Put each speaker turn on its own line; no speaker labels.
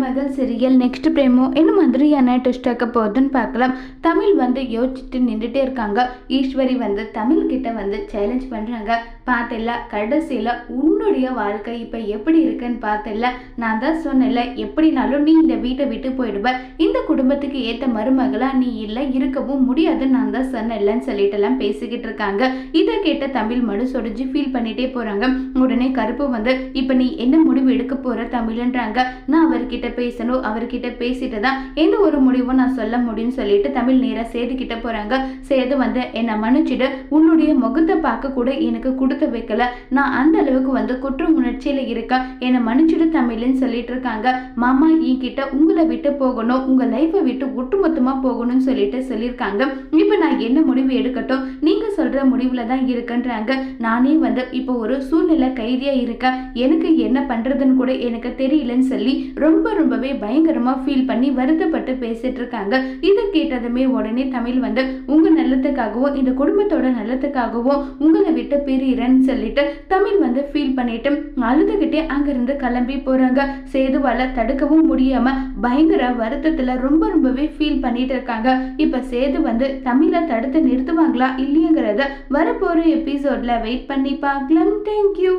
மருமகள் serial next பிரேமோ என்ன மாதிரியான டெஸ்ட் ஆக்க போகுதுன்னு பார்க்கலாம். தமிழ் வந்து யோசிச்சுட்டு நின்றுட்டே இருக்காங்க. ஈஸ்வரி வந்து தமிழ் கிட்ட வந்து சேலஞ்ச் பண்ணுறாங்க பார்த்தல கடைசியில் உன்னுடைய வாழ்க்கை இப்போ எப்படி இருக்குன்னு பார்த்தல நான் தான் சொன்னேன்ல எப்படினாலும் நீ இந்த வீட்டை விட்டு போயிடுவ. இந்த குடும்பத்துக்கு ஏற்ற மருமகளாக நீ இல்லை இருக்கவும் முடியாதுன்னு நான் தான் சொன்னேன்லன்னு சொல்லிட்டுலாம் பேசிக்கிட்டு இருக்காங்க. இதை கேட்ட தமிழ் மனு சொடிஞ்சு ஃபீல் பண்ணிட்டே போகிறாங்க உடனே கருப்பு வந்து இப்போ நீ என்ன முடிவு எடுக்க போகிற தமிழ்ன்றாங்க. நான் அவர்கிட்ட பேசணும் அவர்கிட்ட பேசிட்டு தான் எந்த ஒரு முடிவும் நான் சொல்ல முடியும்னு சொல்லிட்டு தமிழ் நேராக சேது கிட்ட போகிறாங்க சேது வந்து என்னை மன்னிச்சிடு உன்னுடைய முகத்தை பார்க்க கூட எனக்கு கொடுத்து வைக்கல. நான் அந்த அளவுக்கு வந்து குற்ற உணர்ச்சியில இருக்கேன் என்னை மன்னிச்சிடு தமிழ்னு சொல்லிட்டு இருக்காங்க. மாமா என்கிட்ட உங்களை விட்டு போகணும். உங்க லைஃப்பை விட்டு ஒட்டுமொத்தமா போகணும்னு சொல்லிட்டு சொல்லியிருக்காங்க. இப்போ நான் என்ன முடிவு எடுக்கட்டும்? சொல்கிற முடிவில் முடிவுல தான் இருக்கேன்றாங்க. நானே வந்து இப்போ ஒரு சூழ்நிலை கைதியா இருக்கேன் எனக்கு என்ன பண்றதுன்னு கூட எனக்கு தெரியலன்னு சொல்லி ரொம்ப ரொம்பவே பயங்கரமா ஃபீல் பண்ணி வருத்தப்பட்டு பேசிட்டு இருக்காங்க இதை கேட்டதுமே உடனே தமிழ் வந்து உங்க நல்லத்துக்காகவும் இந்த குடும்பத்தோட நல்லத்துக்காகவும் உங்களை விட்டு பிரியறேன்னு சொல்லிட்டு தமிழ் வந்து ஃபீல் பண்ணிட்டு அழுதுகிட்டே அங்கிருந்து கிளம்பி போறாங்க. சேதுவால் தடுக்கவும் முடியாம பயங்கர வருத்தத்துல ரொம்ப ரொம்பவே ஃபீல் பண்ணிட்டு இருக்காங்க இப்ப சேது வந்து தமிழை தடுத்து நிறுத்துவாங்களா இல்லையங்கிறத வரப்போகிற எபிசோட்ல வெயிட் பண்ணி பார்க்கலாம். தேங்க்யூ